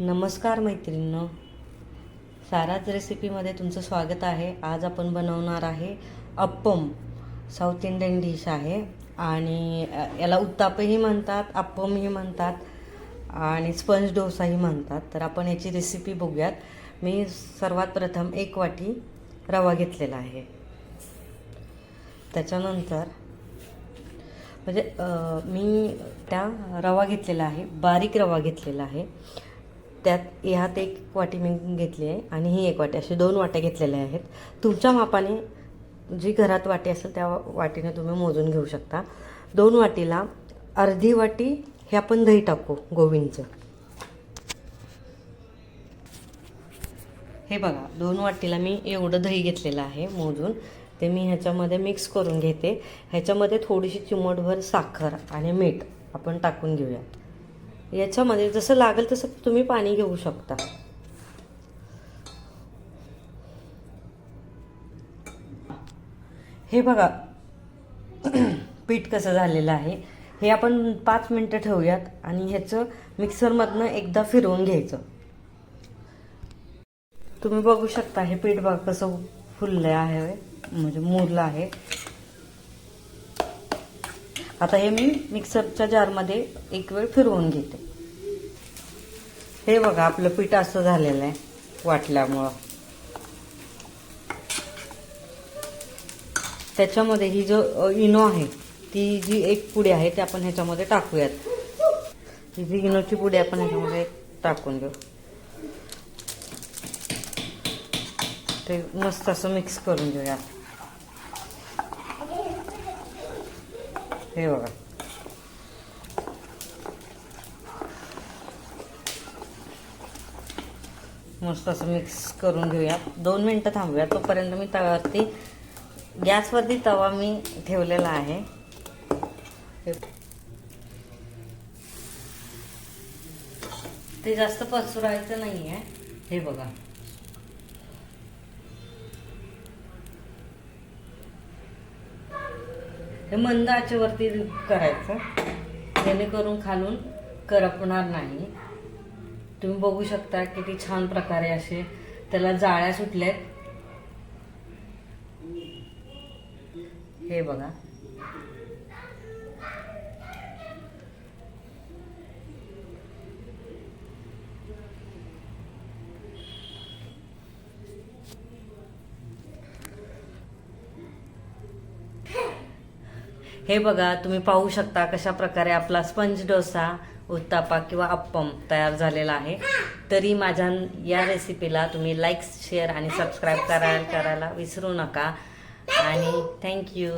नमस्कार मैत्रिणींनो. साराच रेसिपीमध्ये तुमचं स्वागत आहे. आज आपण बनवणार आहे अप्पम साऊथ इंडियन डिश आहे. आणि याला उत्तापही म्हणतात अप्पमही म्हणतात आणि स्पंज डोसाही म्हणतात. तर आपण याची रेसिपी बघूयात. मी सर्वात प्रथम एक वाटी रवा घेतलेला आहे. त्याच्यानंतर म्हणजे मी त्या रवा घेतलेला आहे बारीक रवा घेतलेला आहे. त्यात ह्यात एक वाटी मी घेतली आहे आणि ही एक वाटी असे दोन वाट्या घेतलेल्या आहेत. तुमच्या मापाने जी घरात वाटी असेल त्या वाटीने तुम्ही मोजून घेऊ शकता. दोन वाटीला अर्धी वाटी हे आपण दही टाकू गोविंदचं. हे बघा दोन वाटीला मी एवढं दही घेतलेलं आहे मोजून. ते मी ह्याच्यामध्ये मिक्स करून घेते. ह्याच्यामध्ये थोडीशी चिमटभर साखर आणि मीठ आपण टाकून घेऊया. याच्यामध्ये जसं लागेल तसं तुम्ही पाणी घेऊ शकता. हे बघा पीठ कसं झालेलं आहे. हे आपण पाच मिनटं ठेवूयात आणि ह्याचं मिक्सरमधनं एकदा फिरवून घ्यायचं. तुम्ही बघू शकता हे पीठ बघा कसं फुललं आहे म्हणजे मुरलं आहे. आता हे मी मिक्सरच्या जारमध्ये एक वेळ फिरवून घेते. हे बघा आपलं पीठ असं झालेलं आहे वाटल्यामुळं. त्याच्यामध्ये ही जो इनो आहे ती जी एक पुडी आहे ती आपण ह्याच्यामध्ये टाकूयात. ही जी इनोची पुडी आपण ह्याच्यामध्ये टाकून देऊ. ते मस्त असं मिक्स करून घेऊया हे बघा. मस्त असं मिक्स करून घेऊया. दोन मिनटं थांबूया. तोपर्यंत मी तव्यावरती गॅसवरती तवा मी ठेवलेला आहे. हे- ते जास्त पसरायचं नाही आहे हे बघा. हे मंद आचेवरती करायचं. जेणेकरून खालून करपणार नाही. तुम्ही बघू शकता किती छान प्रकारे असे त्याला जाळ्या सुटल्यात. हे बघा. हे बघा तुम्ही पाहू शकता कशा प्रकारे आपला स्पंज डोसा उत्तापा किंवा अप्पम तयार झालेला आहे. तरी माझ्या या रेसिपीला तुम्ही लाईक शेअर आणि सबस्क्राईब करायला करायला विसरू नका. आणि थँक्यू